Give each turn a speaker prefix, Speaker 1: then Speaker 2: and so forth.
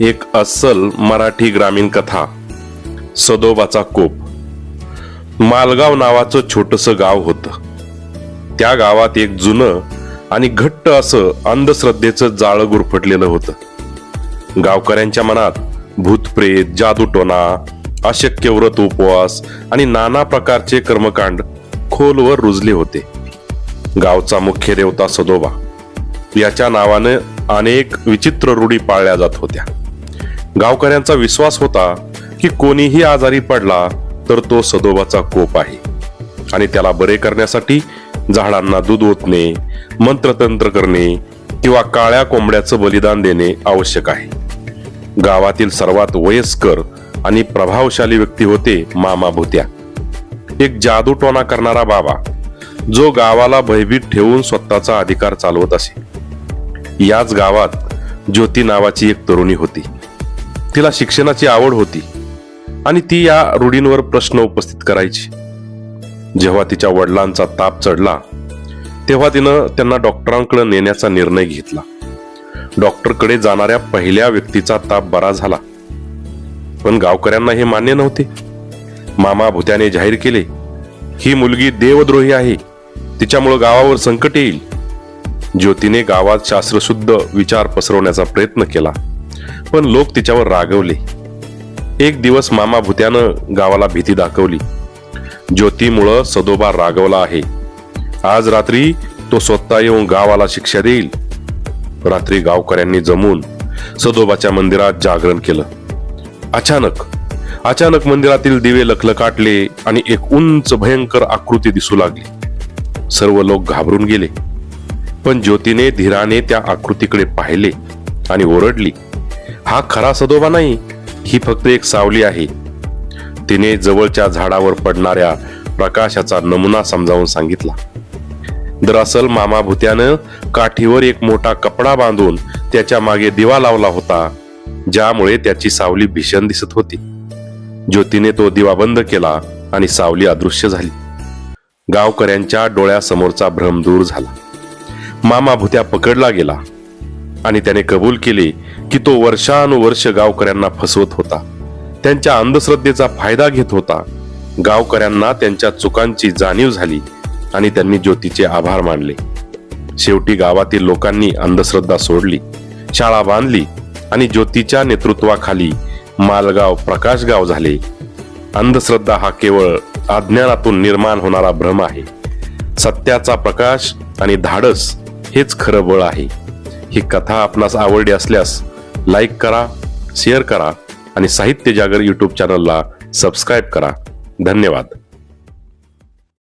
Speaker 1: एक अस्सल मराठी ग्रामीण कथा सदोबाचा कोप. मालगाव नावाचं छोटस गाव होतं. त्या गावात एक जुनं आणि घट्ट असं अंधश्रद्धेचं जाळं गुरफटलेलं होतं. गावकऱ्यांच्या मनात भूतप्रेत जादूटोना अशक्य व्रत उपवास आणि नाना प्रकारचे कर्मकांड खोलवर रुजले होते. गावचा मुख्य देवता सदोबा. याच्या नावाने अनेक विचित्र रूढी पाळल्या जात होत्या. गावकऱ्यांचा विश्वास होता की कोणीही आजारी पडला तर तो सदोबाचा कोप आहे. आणि त्याला बरे करण्यासाठी झाडांना दूध ओतणे मंत्रतंत्र करणे किंवा काळ्या कोंबड्याचं बलिदान देणे आवश्यक आहे. गावातील सर्वात वयस्कर आणि प्रभावशाली व्यक्ती होते मामा भूत्या. एक जादूटोना करणारा बाबा जो गावाला भयभीत ठेवून स्वतःचा अधिकार चालवत असे. याच गावात ज्योती नावाची एक तरुणी होती. तिला शिक्षणाची आवड होती आणि ती या रूढींवर प्रश्न उपस्थित करायची. जेव्हा तिच्या वडिलांचा ताप चढला तेव्हा तिनं त्यांना डॉक्टरांकडे नेण्याचा निर्णय घेतला. डॉक्टरकडे जाणाऱ्या पहिल्या व्यक्तीचा ताप बरा झाला. पण गावकऱ्यांना हे मान्य नव्हते. मामा भूत्याने जाहीर केले ही मुलगी देवद्रोही आहे. तिच्यामुळं गावावर संकट येईल. ज्योतीने गावात शास्त्रशुद्ध विचार पसरवण्याचा प्रयत्न केला. पण लोक तिच्यावर रागवले. एक दिवस मामा भूत्यानं गावाला भीती दाखवली. ज्योतीमुळं सदोबा रागवला आहे. आज रात्री तो स्वतः येऊन गावाला शिक्षा देईल. रात्री गावकऱ्यांनी जमून सदोबाच्या मंदिरात जागरण केलं. अचानक अचानक मंदिरातील दिवे लखलकाटले आणि एक उंच भयंकर आकृती दिसू लागली. सर्व लोक घाबरून गेले. पण ज्योतीने धीराने त्या आकृतीकडे पाहिले आणि ओरडली. हा खरा सदोबा नाही ही फक्त एक सावली आहे. तिने जवळच्या झाडावर पडणाऱ्या प्रकाशाचा नमुना समजावून सांगितला. दरअसल मामा भूत्यानं काठीवर एक मोठा कपडा बांधून त्याच्यामागे दिवा लावला होता ज्यामुळे त्याची सावली भीषण दिसत होती. ज्योतीने तो दिवा बंद केला आणि सावली अदृश्य झाली. गावकऱ्यांच्या डोळ्यासमोरचा भ्रम दूर झाला. मामा भूत्या पकडला गेला. आणि त्याने कबूल केले की तो वर्षानुवर्ष गावकऱ्यांना फसवत होता. त्यांच्या अंधश्रद्धेचा फायदा घेत होता. गावकऱ्यांना त्यांच्या चुकांची जाणीव झाली आणि त्यांनी ज्योतीचे आभार मानले. शेवटी गावातील लोकांनी अंधश्रद्धा सोडली शाळा बांधली आणि ज्योतीच्या नेतृत्वाखाली मालगाव प्रकाशगाव झाले. अंधश्रद्धा हा केवळ अज्ञानातून निर्माण होणारा भ्रम आहे. सत्याचा प्रकाश आणि धाडस हेच खरं बळ आहे. ही कथा आपणास आवडली असल्यास लाईक करा शेअर करा आणि साहित्य जागर यूट्यूब चॅनलला सबस्क्राईब करा. धन्यवाद.